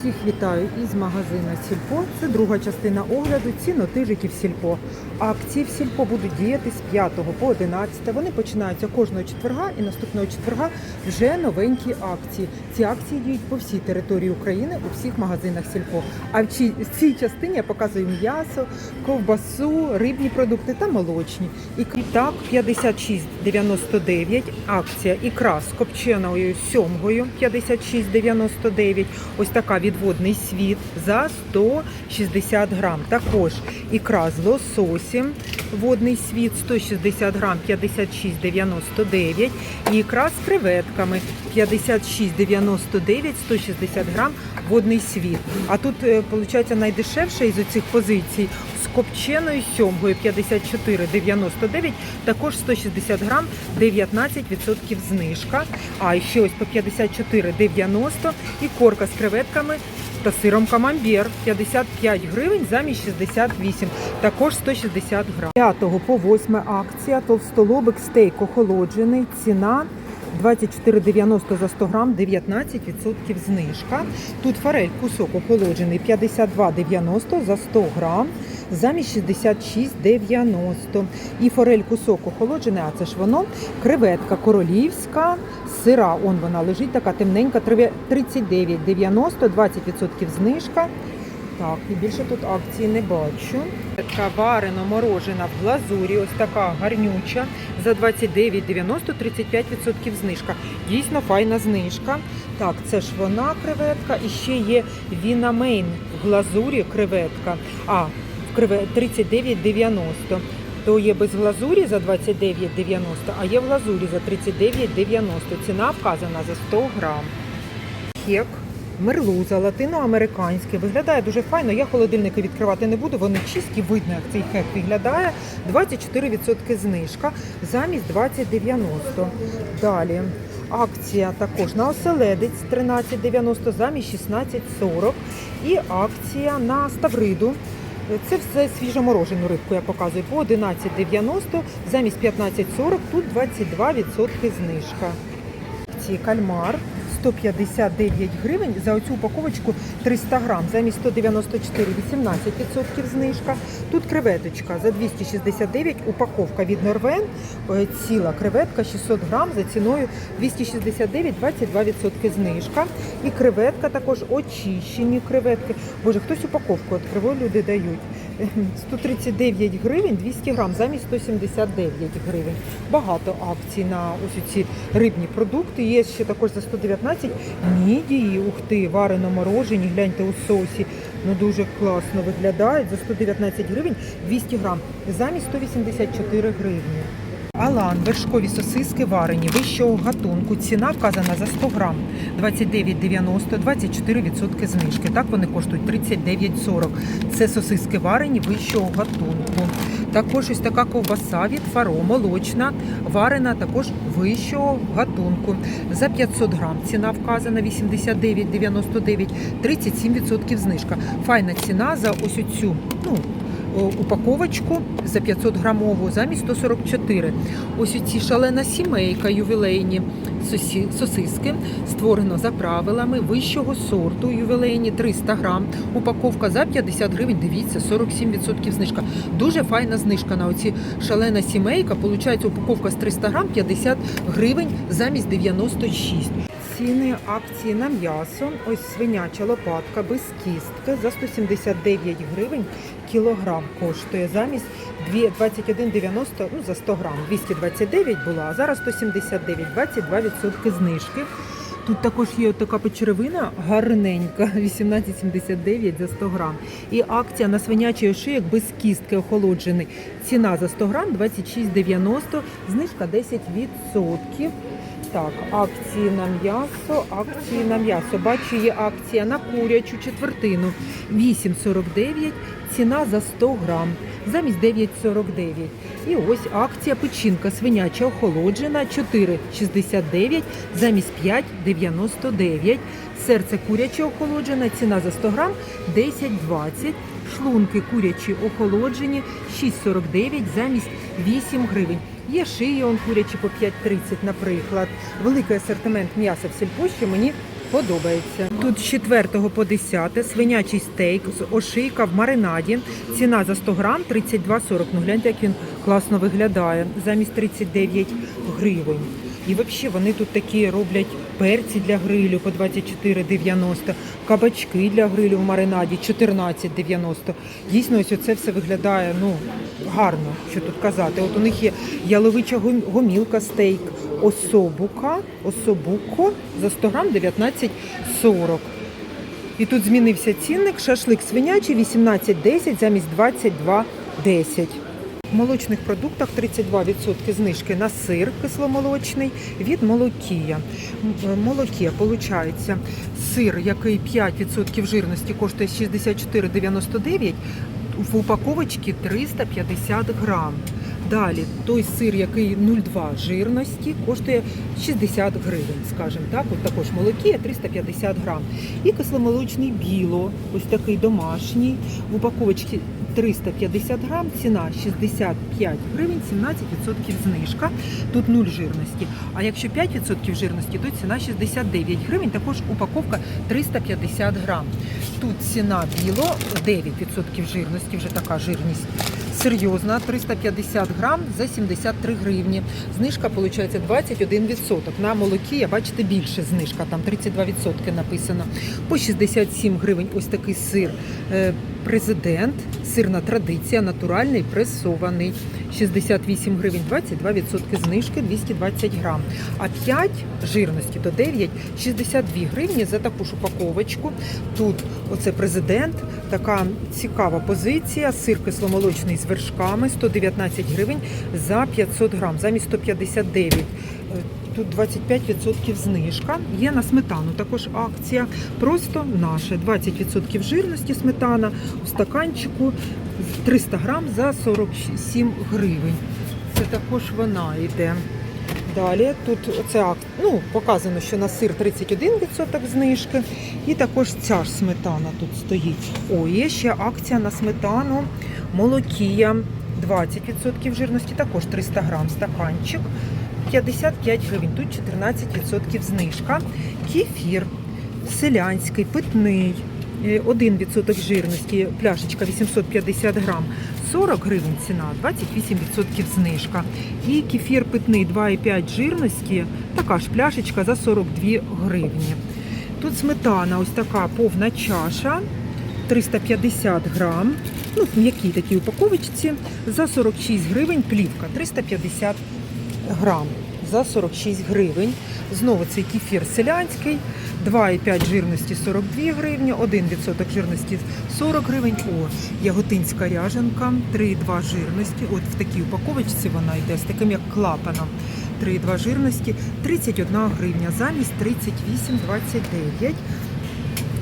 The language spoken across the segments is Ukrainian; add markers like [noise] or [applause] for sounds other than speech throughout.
Всіх вітаю із магазина Сільпо. Це друга частина огляду цінотижиків Сільпо. Акції в Сільпо будуть діяти з 5 по 11. Вони починаються кожного четверга і наступного четверга вже новенькі акції. Ці акції діють по всій території України у всіх магазинах Сільпо. А в цій, частині я показую м'ясо, ковбасу, рибні продукти та молочні. І так 56,99 акція ікра з копченою сьомгою 56,99. Ось така відводний світ за 160 грам. Також ікра з лососем, водний світ 160 грам 56,99. І ікра з креветками 56,99, 160 грам водний світ. А тут, виходить, найдешевша із оцих позицій копченою сьомгою 54,99, також 160 грам, 19% знижка. А ще ось по 54,90 і корка з креветками та сиром камамбер 55 гривень замість 68, також 160 грам. 5 по 8 акція, толстолобик стейк охолоджений, ціна 24,90 за 100 грам, 19% знижка. Тут форель кусок охолоджений 52,90 за 100 грам, замість 66,90. І форель кусок охолоджений, а це ж воно, креветка королівська, сира, он вона лежить, така темненька, 39,90, 20% знижка. Так, і більше тут акції не бачу. Така варено морожена в глазурі, ось така гарнюча за 29,90, 35% знижка. Дійсно файна знижка. Так, це ж вона креветка. І ще є Вінамейн в глазурі креветка. А, 39,90. То є без глазурі за 29,90, а є в глазурі за 39,90. Ціна вказана за 100 грам. Хек мерлуза латиноамериканське. Виглядає дуже файно. Я холодильники відкривати не буду. Вони чисті, видно, як цей хек виглядає. 24% знижка замість 20,90. Далі. Акція також на оселедець 13,90 замість 16,40. І акція на ставриду. Це все свіжоморожену рибку я показую по 11,90 замість 15,40, тут 22% знижка. Ці кальмар 159 гривень за оцю упаковочку 300 грам, замість 194 18% знижка. Тут креветочка за 269, упаковка від Норвен, е, ціла креветка 600 грам за ціною 269, 22% знижка. І креветка також очищені креветки. Боже, хтось упаковку відкриває, люди дають. 139 гривень 200 грам замість 179 гривень. Багато акцій на ось ці рибні продукти. Є ще також за 119 мідії. Ух ти, варено морожені, гляньте у соусі. Ну дуже класно виглядають. За 119 гривень 200 грам замість 184 гривні. Алан, вершкові сосиски варені вищого гатунку. Ціна вказана за 100 грам. 29,90, 24% знижки. Так вони коштують 39,40. Це сосиски варені вищого гатунку. Також ось така ковбаса від фаро, молочна, варена також вищого гатунку. За 500 грам ціна вказана 89,99, 37% знижка. Файна ціна за ось оцю, ну, упаковочку за 500 грамову замість 144. Ось ці шалена сімейка ювілейні сосиски створено за правилами вищого сорту ювілейні 300 грам. Упаковка за 50 гривень. Дивіться, 47% знижка. Дуже файна знижка на оці шалена сімейка. Получається упаковка з 300 грам 50 гривень замість 96. Ціни акції на м'ясо. Ось свиняча лопатка без кістки за 179 гривень кілограм коштує замість 21,90 ну, за 100 грам. 229 була, а зараз 179, 22% знижки. Тут також є така печеревина гарненька, [laughs] 18,79 за 100 грам. І акція на свинячий ошийок без кістки охолоджений. Ціна за 100 грам 26,90, знижка 10%. Так, акції на м'ясо, акції на м'ясо. Бачу, є акція на курячу четвертину 8,49, ціна за 100 грам, замість 9,49. І ось акція печінка свиняча охолоджена 4,69, замість 5,99. Серце куряче охолоджене, ціна за 100 грам 10,20. Шлунки курячі охолоджені 6,49 замість 8 гривень. Є шиї он курячі по 5,30, наприклад. Великий асортимент м'яса в сільпо, мені Подобається. Тут з 4 по 10 свинячий стейк з ошийка в маринаді. Ціна за 100 грам 32,40. Ну гляньте, як він класно виглядає. Замість 39 гривень. І взагалі вони тут такі роблять перці для грилю по 24,90, кабачки для грилю в маринаді 14,90. Дійсно, ось це все виглядає ну, гарно, що тут казати. От у них є яловича гомілка стейк, особука, особуко за 100 грам 19,40. І тут змінився цінник, шашлик свинячий 18,10 замість 22,10. Молочних продуктах 32% знижки на сир кисломолочний від молокія. Е, Молокія, виходить, сир, який 5% жирності коштує 64,99, в упаковочці 350 грам. Далі той сир, який 0,2 жирності, коштує 60 гривень, скажімо так. От також молокія 350 грам. І кисломолочний біло, ось такий домашній, в упаковочці 350 грам, ціна 65 гривень, 17% знижка. Тут 0 жирності. А якщо 5% жирності, то ціна 69 гривень, також упаковка 350 грам. Тут ціна біло 9% жирності, вже така жирність. Серйозна, 350 грам за 73 гривні. Знижка виходить 21%. На молокі, я бачите, більше знижка, там 32% написано. По 67 гривень ось такий сир е, президент, сирна традиція, натуральний, пресований. 68 гривень, 22% знижки, 220 грам. А 5 жирності до 9, 62 гривні за таку ж упаковочку. Тут оце президент, така цікава позиція. Сир кисломолочний з вершками, 119 гривень за 500 грам, замість 159. Тут 25% знижка. Є на сметану також акція. Просто наше 20% жирності сметана у стаканчику 300 грам за 47 гривень. Це також вона йде. Далі тут оце ну, показано, що на сир 31% знижки. І також ця ж сметана тут стоїть. О, є ще акція на сметану молокія 20% жирності, також 300 грам стаканчик. 55 гривень, тут 14% знижка. Кефір селянський, питний, е, 1% жирності, пляшечка 850 грам, 40 гривень ціна, 28% знижка. І кефір питний 2,5 жирності, така ж пляшечка за 42 гривні. Тут сметана ось така повна чаша, 350 грам, ну, м'якій такій упаковочці, за 46 гривень плівка, 350 грам за 46 гривень. Знову цей кефір селянський, 2,5 жирності 42 гривні, 1% жирності 40 гривень. О, яготинська ряженка, 3,2 жирності. От в такій упаковочці вона йде з таким як клапаном. 3,2 жирності, 31 гривня, замість 38,29.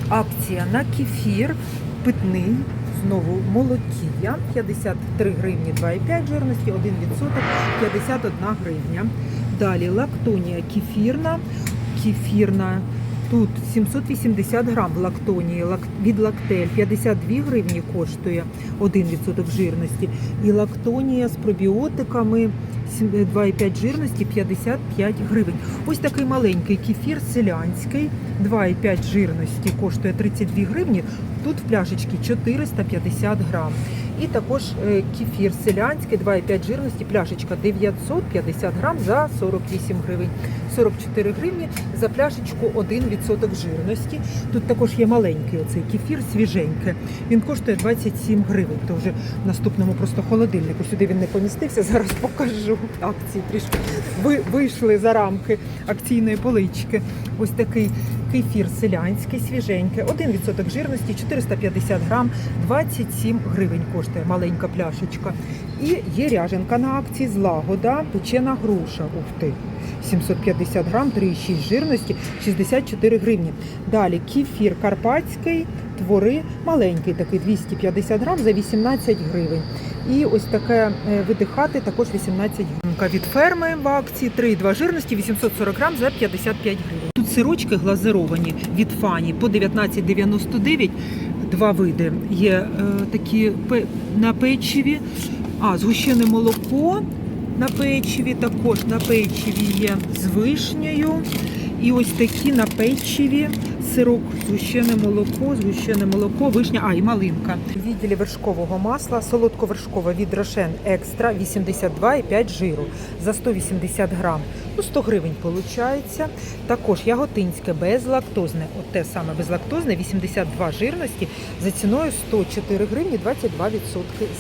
Акція на кефір питний, знову молокія, 53 гривні 2,5 жирності, 1%, 51 гривня. Далі лактонія кефірна, кефірна. Тут 780 грам лактонії лак- від лактель, 52 гривні коштує 1% жирності. І лактонія з пробіотиками сім- 2,5 жирності 55 гривень. Ось такий маленький кефір селянський, 2,5 жирності коштує 32 гривні. Тут в пляшечці 450 грам. І також е, кефір селянський, 2,5 жирності, пляшечка 950 грам за 48 гривень. 44 гривні за пляшечку 1% жирності. Тут також є маленький оцей кефір, свіженький. Він коштує 27 гривень. То вже в наступному просто холодильнику. Сюди він не помістився. Зараз покажу акції. Трішки ви вийшли за рамки акційної полички. Ось такий кефір селянський, свіженький, 1% жирності, 450 грам, 27 гривень коштує маленька пляшечка. І є ряженка на акції злагода, печена груша. Ух ти! 750 грам, 3,6 жирності, 64 гривні. Далі кефір карпатський, твори, маленький такий 250 грам за 18 гривень. І ось таке е, видихати також 18 гривень. Від ферми в акції 3,2 жирності, 840 грам за 55 гривень. Тут сирочки глазировані від фані по 19,99. Два види. Є е, такі на печиві, а згущене молоко на печиві, також на печиві є з вишнею. І ось такі на печиві сирок, згущене молоко, згущене молоко, вишня, а і малинка. Відділі вершкового масла, солодковершкове від Рошен Екстра 82,5 жиру за 180 грам. Ну, 100 гривень виходить. Також яготинське безлактозне, от те саме безлактозне, 82 жирності за ціною 104 гривні 22%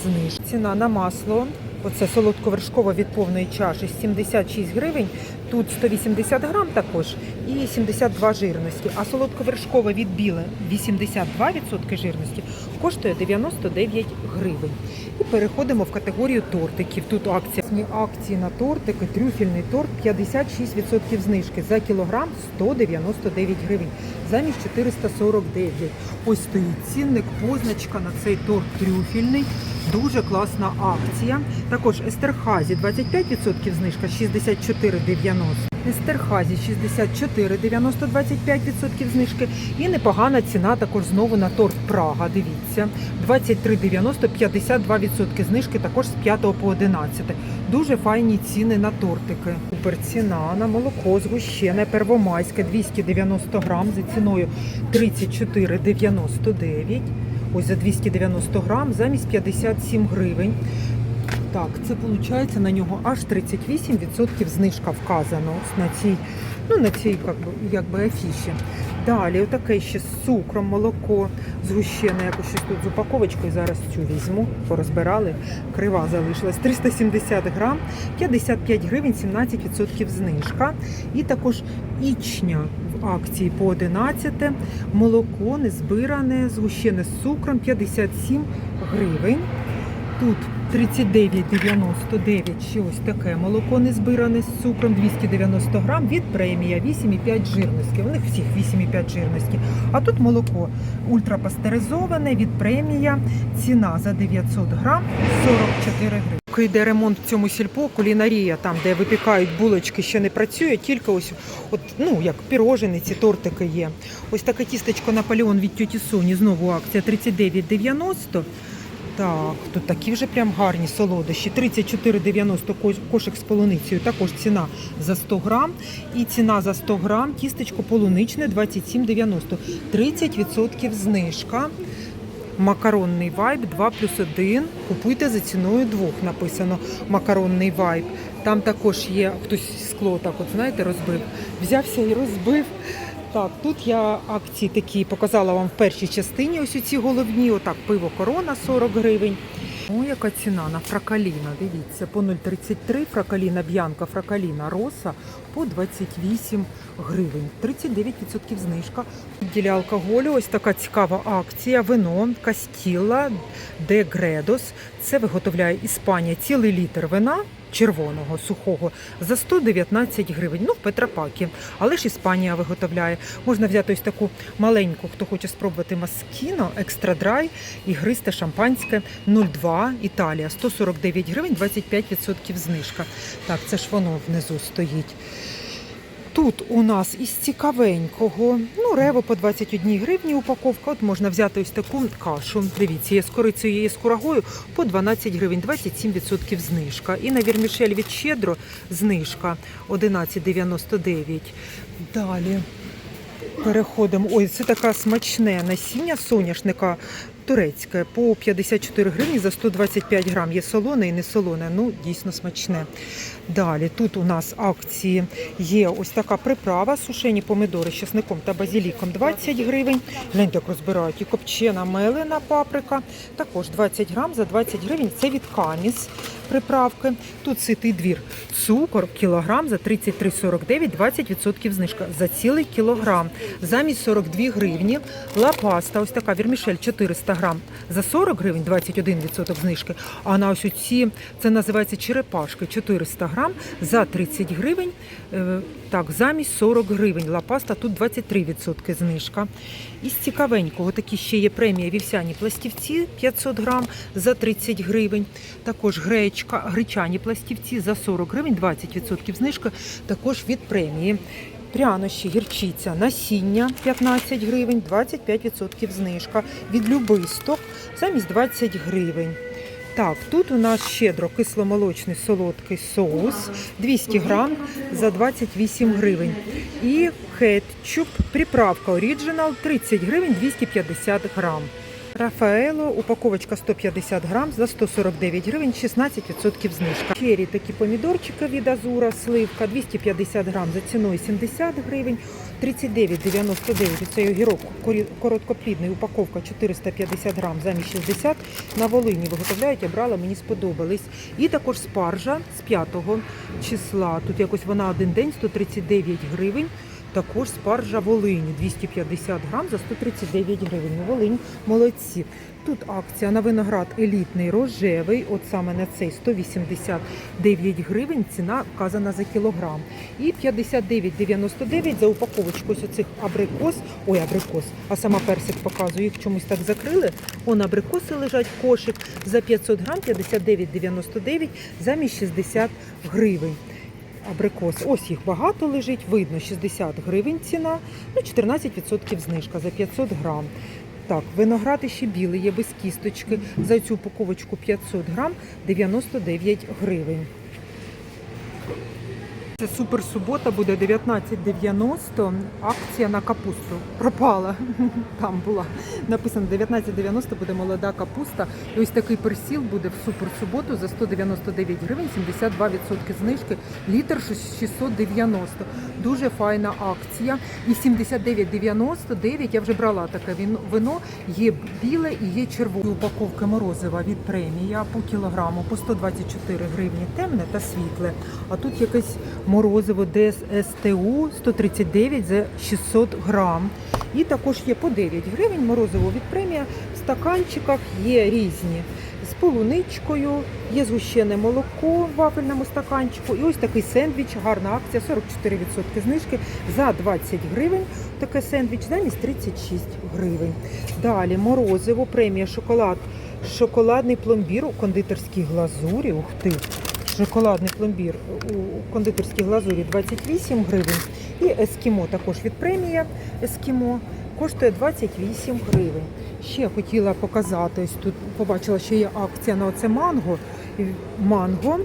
знижки. Ціна на масло. Оце солодковершкове від повної чаші 76 гривень. Тут 180 грам також і 72 жирності. А солодковершкове від біле 82% жирності коштує 99 гривень. Переходимо в категорію тортиків. Тут акція акції на тортики, трюфельний торт 56% знижки за кілограм 199 гривень, замість 449. Ось стоїть цінник, позначка на цей торт трюфельний. Дуже класна акція. Також Естерхазі 25% знижка 64,90. Естерхазі 64,90 25% знижки. І непогана ціна також знову на торт Прага. Дивіться. 23,90 52% знижки також з 5 по 11. Дуже файні ціни на тортики. Супер ціна на молоко згущене первомайське 290 грам за ціною 34,99. Ось за 290 грам замість 57 гривень. Так, це виходить на нього аж 38% знижка вказано на цій, ну на цій як би, афіші. Далі, отаке ще з цукром, молоко згущене, якось щось тут з упаковочкою. Зараз цю візьму, порозбирали. Крива залишилась 370 грам, 55 гривень, 17% знижка. І також ічня в акції по 11, молоко незбиране, згущене з цукром 57 гривень. Тут 39,99 ще ось таке молоко незбиране з цукром 290 грам від премія 8,5 жирності. У них всіх 8,5 жирності. А тут молоко ультрапастеризоване від премія. Ціна за 900 грам 44 гривні. Поки йде ремонт в цьому сільпо, кулінарія, там де випікають булочки, ще не працює, тільки ось от, ну як пірожениці, тортики є. Ось таке тістечко Наполеон від тьоті Соні, знову акція 39,90. Так, тут такі вже прям гарні солодощі. 34,90 ко- кошик з полуницею. Також ціна за 100 грам. І ціна за 100 грам тістечко полуничне 27,90. 30% знижка. Макаронний вайб 2 плюс 1. Купуйте за ціною двох. Написано макаронний вайб. Там також є хтось скло так, от знаєте, розбив. Взявся і розбив. Так, тут я акції такі показала вам в першій частині. Ось ці головні. Отак, пиво корона 40 гривень. О, яка ціна на фракаліна. Дивіться, по 0,33 фракаліна б'янка, фракаліна роса по 28 гривень. 39% знижка. В алкоголю ось така цікава акція. Вино Кастіла де Гредос. Це виготовляє Іспанія цілий літр вина. Червоного сухого за 119 гривень. Ну, в Петропакі. Але ж Іспанія виготовляє. Можна взяти ось таку маленьку, хто хоче спробувати маскіно, екстра драй, ігристе шампанське 0,2 Італія. 149 гривень, 25% знижка. Так, це ж воно внизу стоїть. Тут у нас із цікавенького, ну, рево по 21 гривні упаковка. От можна взяти ось таку кашу. Дивіться, є з корицею, є з курагою по 12 гривень, 27% знижка. І на вірмішель від щедро знижка 11,99. Далі переходимо. Ой, це така смачне насіння соняшника турецьке по 54 гривні за 125 грам. Є солоне і не солоне. Ну, дійсно смачне. Далі тут у нас акції є ось така приправа, сушені помидори з чесником та базіліком 20 гривень. Гляньте, як розбирають і копчена мелена паприка. Також 20 грам за 20 гривень. Це від каміс приправки. Тут ситий двір. Цукор кілограм за 33,49, 20% знижка за цілий кілограм. Замість 42 гривні. Лапаста, ось така вірмішель 400 грам за 40 гривень, 21% знижки. А на ось ці, це називається черепашки, 400 грам за 30 гривень. Е, Так, замість 40 гривень. Лапаста тут 23% знижка. Із цікавенького такі ще є премія вівсяні пластівці 500 грам за 30 гривень. Також гречка, гречані пластівці за 40 гривень, 20% знижка. Також від премії. Прянощі, гірчиця, насіння 15 гривень, 25% знижка. Від любисток замість 20 гривень. Так, тут у нас щедро кисломолочний солодкий соус 200 грам за 28 гривень. І кетчуп, приправка Original 30 гривень 250 грам. Рафаело, упаковочка 150 грам за 149 гривень, 16% знижка. Черрі такі помідорчики від Азура, сливка 250 грам за ціною 70 гривень, 39,99 цей огірок короткоплідний, упаковка 450 грам замість 60. На Волині виготовляють, я брала, мені сподобались. І також спаржа з 5 числа. Тут якось вона один день, 139 гривень. Також спаржа Волині 250 грам за 139 гривень. Ну, Волинь молодці. Тут акція на виноград елітний рожевий, от саме на цей 189 гривень, ціна вказана за кілограм. І 59,99 за упаковочку ось оцих абрикос, ой, абрикос, а сама персик показую, їх чомусь так закрили. Он абрикоси лежать, кошик за 500 грам, 59,99 замість 60 гривень абрикос. Ось їх багато лежить, видно 60 гривень ціна, ну 14% знижка за 500 грам. Так, виноград ще білий є без кісточки. За цю упаковочку 500 грам 99 гривень. Це супер субота буде 19,90. Акція на капусту. Пропала. [laughs] Там була. Написано 19,90 буде молода капуста. І ось такий персіл буде в супер суботу за 199 гривень, 72% знижки, літр 690. Дуже файна акція. І 79,99 я вже брала таке вино. Є біле і є червоне. Упаковки морозива від премія по кілограму по 124 гривні темне та світле. А тут якесь морозиво ДСТУ 139 за 600 грам. І також є по 9 гривень морозиво від премія в стаканчиках є різні. З полуничкою, є згущене молоко в вафельному стаканчику. І ось такий сендвіч, гарна акція, 44% знижки за 20 гривень. Таке сендвіч замість 36 гривень. Далі морозиво, премія шоколад, шоколадний пломбір у кондитерській глазурі. Ух ти! Шоколадний пломбір у кондитерській глазурі 28 гривень. І ескімо також від премія ескімо коштує 28 гривень. Ще хотіла показати, ось тут побачила, що є акція на оце манго. Манго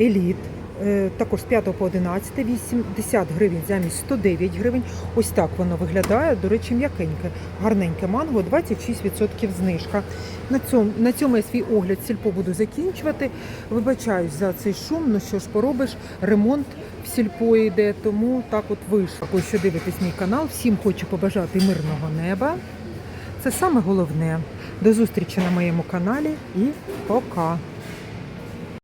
еліт. Е, Також з 5 по 11, 80 гривень замість 109 гривень. Ось так воно виглядає. До речі, м'якеньке, гарненьке манго, 26% знижка. На цьому, на цьому я свій огляд сільпо буду закінчувати. Вибачаюсь за цей шум. Ну що ж поробиш, ремонт в сільпо йде, тому так от вийшло. Ось що дивитесь мій канал. Всім хочу побажати мирного неба. Це саме головне. До зустрічі на моєму каналі і пока.